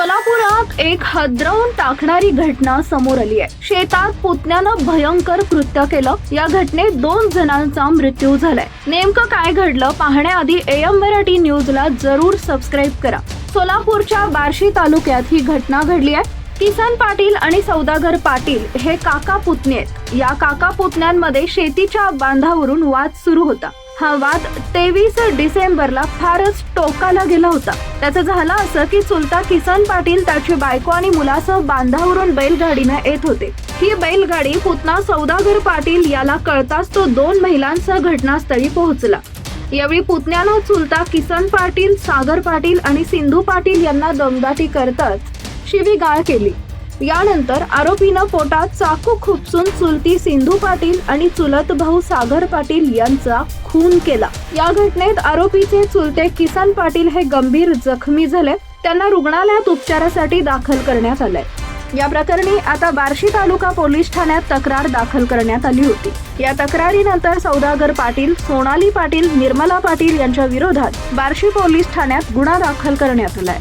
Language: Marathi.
सोलापुरात एक हदरवून टाकणारी घटना समोर आली आहे. शेतात पुतण्यानं भयंकर कृत्य केलं. या घटनेत दोन जणांचा मृत्यू झालाय. नेमकं काय घडलं पाहण्याआधी एम मराठी न्यूजला जरूर सबस्क्राईब करा. सोलापूरच्या बार्शी तालुक्यात ही घटना घडली आहे. किसन पाटील आणि सौदागर पाटील हे काका पुतणे आहेत. या काका पुतण्यांमध्ये शेतीच्या बांधावरून वाद सुरू होता. हा वाद तेवीस डिसेंबरला फारच टोकाला गेला होता. त्याचं झालं असं की चुलता किसन पाटील त्याची बायको आणि मुलासह बांधावरून बैलगाडीनं येत होते. ही बैलगाडी पुतना सौदागर पाटील याला कळताच तो दोन महिलांसह घटनास्थळी पोहोचला. यावेळी पुतण्यानं चुलता किसन पाटील सागर पाटील आणि सिंधू पाटील यांना दमदाटी करताच शिवीगाळ केली. यानंतर आरोपीनं पोटात चाकू खुपसून चुलती सिंधू पाटील आणि चुलत भाऊ सागर पाटील यांचा खून केला. या घटनेत आरोपीचे चुलते किसन पाटील हे गंभीर जखमी झाले. त्यांना रुग्णालयात उपचारासाठी दाखल करण्यात आलंय. या प्रकरणी आता बार्शी तालुका पोलीस ठाण्यात तक्रार दाखल करण्यात आली होती. या तक्रारीनंतर सौदागर पाटील सोनाली पाटील निर्मला पाटील यांच्या विरोधात बार्शी पोलीस ठाण्यात गुन्हा दाखल करण्यात आलाय.